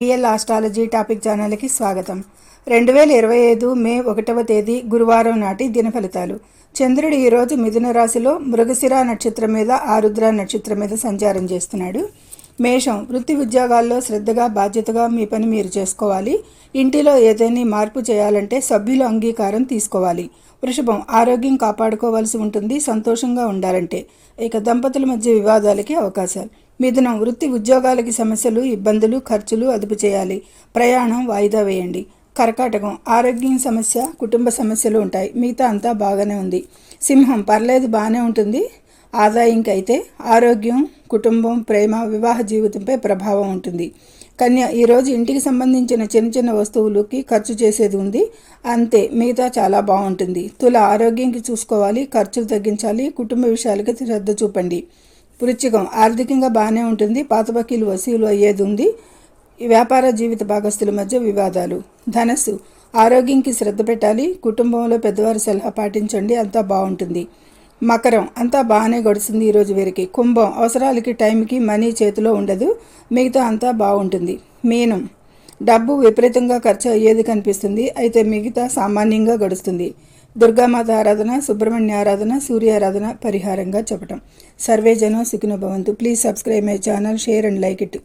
PL astrology topic ఛానల్కి స్వాగతం. రెండు వేల ఇరవై ఐదు మే ఒకటవ తేదీ గురువారం నాటి దిన ఫలితాలు. చంద్రుడు ఈరోజు మిథున రాశిలో మృగశిర నక్షత్రం మీద ఆరుద్ర నక్షత్రం మీద సంచారం చేస్తున్నాడు. మేషం వృత్తి ఉద్యోగాల్లో శ్రద్ధగా బాధ్యతగా మీ పని మీరు చేసుకోవాలి. ఇంటిలో ఏదైనా మార్పు చేయాలంటే సభ్యుల అంగీకారం తీసుకోవాలి. వృషభం ఆరోగ్యం కాపాడుకోవాల్సి ఉంటుంది సంతోషంగా ఉండాలంటే. ఇక దంపతుల మధ్య వివాదాలకి అవకాశాలు. మిథునం వృత్తి ఉద్యోగాలకి సమస్యలు ఇబ్బందులు ఖర్చులు అదుపు చేయాలి. ప్రయాణం వాయిదా వేయండి. కర్కాటకం ఆరోగ్యం సమస్య కుటుంబ సమస్యలు ఉంటాయి. మిగతా అంతా బాగానే ఉంది. సింహం పర్లేదు బాగానే ఉంటుంది. ఆదాయంకైతే ఆరోగ్యం కుటుంబం ప్రేమ వివాహ జీవితంపై ప్రభావం ఉంటుంది. కన్య ఈరోజు ఇంటికి సంబంధించిన చిన్న చిన్న వస్తువులకి ఖర్చు చేసేది ఉంది. అంతే మిగతా చాలా బాగుంటుంది. తుల ఆరోగ్యంకి చూసుకోవాలి ఖర్చులు తగ్గించాలి కుటుంబ విషయాలకి శ్రద్ధ చూపండి. వృచ్చికం ఆర్థికంగా బాగానే ఉంటుంది. పాత బకీలు వసూలు అయ్యేది ఉంది. వ్యాపార జీవిత భాగస్తుల మధ్య వివాదాలు. ధనస్సు. ఆరోగ్యంకి శ్రద్ధ పెట్టాలి. కుటుంబంలో పెద్దవారి సలహా పాటించండి. అంతా బాగుంటుంది మకరం. అంతా బాగానే గడుస్తుంది ఈరోజు వీరికి. కుంభం. అవసరాలకి టైంకి మనీ చేతిలో ఉండదు. మిగతా అంతా బాగుంటుంది మీనం. డబ్బు విపరీతంగా ఖర్చు అయ్యేది కనిపిస్తుంది. అయితే మిగతా సామాన్యంగా గడుస్తుంది. దుర్గామాత ఆరాధన సుబ్రహ్మణ్య ఆరాధన సూర్య ఆరాధన పరిహారంగా చెప్పటం. సర్వే జనం సుఖినో భవంతు. Please subscribe my channel share and like it